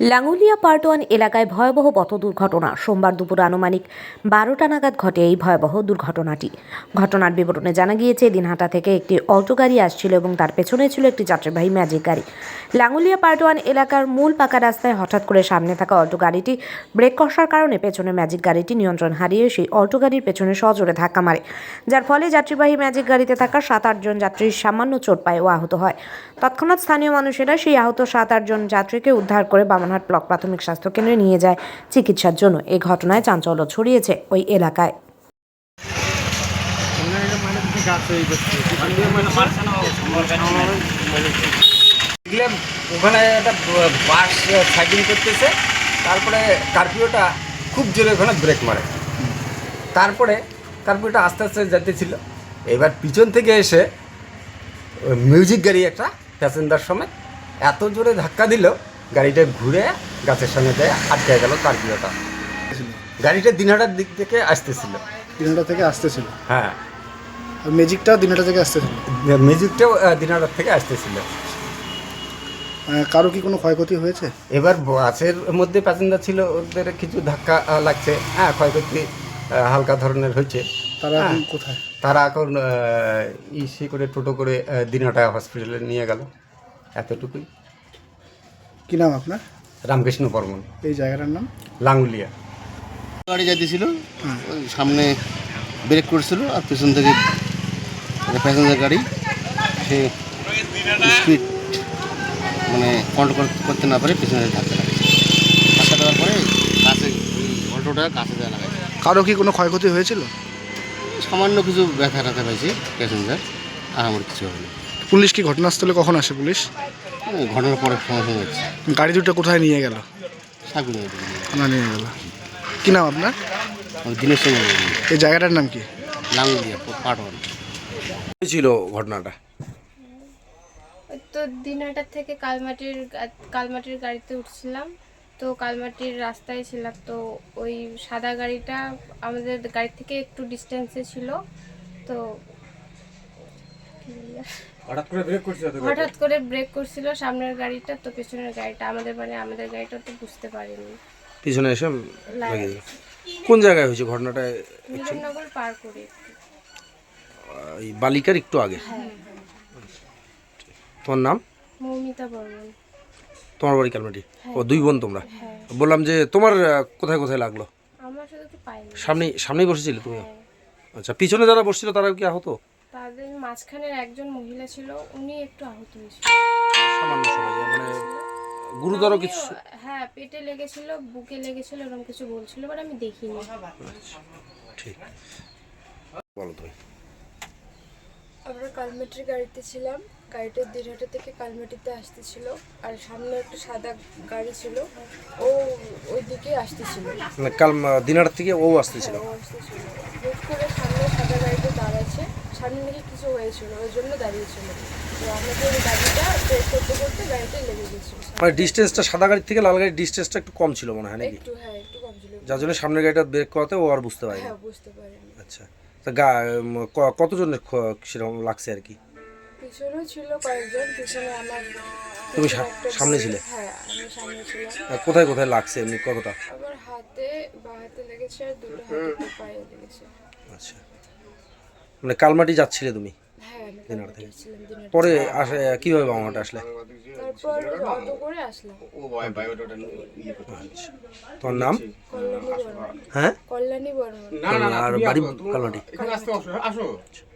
Languliya part one এলাকায় ভয়াবহ পথ দুর্ঘটনা। সোমবার দুপুর আনুমানিক বারোটা নাগাদ ঘটে এই ভয়াবহ দুর্ঘটনাটি। ঘটনার বিবরণে জানা গিয়েছে, দিনহাটা থেকে একটি অটো গাড়ি আসছিল এবং তার পেছনে ছিল একটি যাত্রীবাহী ম্যাজিক গাড়ি। লাঙ্গুলিয়া পার্ট ওয়ান এলাকার মূল পাকা রাস্তায় হঠাৎ করে সামনে থাকা অটো গাড়িটি ব্রেক কষার কারণে পেছনে ম্যাজিক গাড়িটি নিয়ন্ত্রণ হারিয়ে সেই অটো গাড়ির পেছনে সজোরে ধাক্কা মারে। যার ফলে যাত্রীবাহী ম্যাজিক গাড়িতে থাকা সাত আটজন যাত্রীর সামান্য চোট পায় ও আহত হয়। তৎক্ষণাৎ স্থানীয় মানুষেরা সেই আহত সাত আটজন যাত্রীকে উদ্ধার করে বামনহাট ব্লক প্রাথমিক স্বাস্থ্য কেন্দ্রে নিয়ে যায় চিকিৎসার জন্য। এই ঘটনায় চাঞ্চল্য ছড়িয়েছে ওই এলাকায়। ওখানে একটা বাস সাইকেল করতেছে, তারপরে কার্পিওটা খুব জোরে ওখানে ব্রেক মারে। তারপরে কার্পিওটা আস্তে আস্তে যেতেছিল এবার পিছন থেকে এসে মিউজিক গাড়ি একটা প্যাসেঞ্জার সময় এত জোরে ধাক্কা দিল গাড়িটা ঘুরে গাছের সঙ্গে দিয়ে আটকে গেল কার্পিওটা গাড়িটা দিনহাটার দিক থেকে আসতেছিল। দিনহাটা থেকে আসতেছিল? হ্যাঁ। আর ম্যাজিকটাও দিনহাটা থেকে আসতেছিল? মিউজিকটাও দিনহাটার থেকে আসতেছিল। কারও কি কোনো ক্ষয়ক্ষতি হয়েছে? এবার বাসের মধ্যে প্যাসেঞ্জার ছিল ওদের কিছু ধাক্কা লাগছে। হ্যাঁ ক্ষয়ক্ষতি হালকা ধরনের হয়েছে। তারা এখন হ্যাঁ। কোথায়? তারা এখন ইসে করে টোটো করে দিনহাটা হসপিটালে নিয়ে গেল। এতটুকুই। কি নাম আপনার? রামকৃষ্ণ বর্মন। এই জায়গাটার নাম? লাঙ্গুলিয়া। গাড়ি যাইতেছিল ওই সামনে ব্রেক করছিল আর পেছন থেকে একটা প্যাসেঞ্জার গাড়ি সে স্পিড মানে কন্ট্রোল করতে না পারে পেছনে ধাক্কা লাগে ধাক্কা দেওয়ার পরে কাছে অল্টোটা কাছে দেওয়া লাগাই কারও কি কোনো ক্ষয়ক্ষতি হয়েছিল? সামান্য কিছু ব্যথা ট্যাথা পাইছে প্যাসেঞ্জার আর আমার কিছু হয়নি। পুলিশ কি ঘটনাস্থলে কখন আসে পুলিশ? ঘটনার পরে গাড়ি দুটো কোথায় নিয়ে গেল? না নিয়ে গেল। কি নাম আপনার? দিনের সময় এই জায়গাটার নাম কি? ছিল ঘটনাটা? ওই তো দিনহাটার থেকে কালমাটির কালমাটির গাড়িতে উঠছিলাম। তো কালমাটির রাস্তায় ছিলাম। তো ওই সাদা গাড়িটা আমাদের গাড়ি থেকে একটু ডিস্টেন্সে ছিল। তো হঠাৎ করে ব্রেক করছিল হঠাৎ করে ব্রেক করছিল সামনের গাড়িটা তো পেছনের গাড়িটা আমাদের মানে আমাদের গাড়িটা তো বুঝতে পারিনি। পিছনে এসে লাগিয়ে দিল। কোন জায়গায় হয়েছে ঘটনাটা মিলননগর পার করে এই বালিকার একটু আগে? হ্যাঁ তোমার নাম? মৌমিতা বর্মন। তোমার বাড়ি কালমাটি ও দুই বোন তোমরা? হ্যাঁ। বললাম যে তোমার কোথায় কোথায় লাগল? আমার পাইনি। সামনেই সামনেই বসেছিলে তুমি হ্যাঁ। আচ্ছা পিছনে যারা বসছিল তারা কি আহত? তাদের মাঝখানের একজন মহিলা ছিল উনি একটু আহত হয়েছিল। সামান্য সময় মানে গুরুতর কিছু। হ্যাঁ পেটে লেগেছিল বুকে লেগেছিল এরকম কিছু বলছিল বাট আমি দেখিনি। ঠিক। বলো তুমি। আমরা কালমেটির গাড়িতে ছিলাম। গাড়িটা দিনহাটা থেকে কালমেটিতে আসতেছিল আর সামনে একটা সাদা গাড়ি ছিল ও ওই দিকে আসতেছিল। মানে কাল দিনার থেকে ও আসতেছিল। ও আসতেছিল। হুট করে সামনে সাদা গাড়িটা দাঁড়াচ্ছে সামনে নাকি কিছু হয়েছিল ওই জন্য দাঁড়িয়েছিল। তো আমাদের গাড়িটা ব্রেক করতে করতে গাড়িটা লেগে গেছিল মানে ডিস্টেন্সটা সাদা গাড়ির থেকে লাল গাড়ির ডিস্টেন্সটা একটু কম ছিল মনে হয় নাকি? একটু হ্যাঁ একটু কম ছিল। যার জন্য সামনের গাড়িটা ব্রেক করাতে ও আর বুঝতে পারেনি। হ্যাঁ বুঝতে পারিনি। আচ্ছা। তা গা ক- কতজনের সেরকম লাগছে আর কি? ছিল কয়েকজন পিছনে আমার তুমি পিছনে সামনে ছিলে? হ্যাঁ আমি সামনে ছিলাম। কোথায় কোথায় লাগছে এমনি কতটা? আমার হাতে বা হাতে লেগেছে আর দুটো হাতে পায়ে লেগেছে। আচ্ছা। মানে কালমাটি যাচ্ছিলে তুমি? হ্যাঁ দিনার থেকে। পরে আসে কীভাবে বাংলাটা আসলে? তোর আসলাম। আচ্ছা। তোমার নাম? হ্যাঁ? আর বাড়ি কালমাটি। কালমাটি।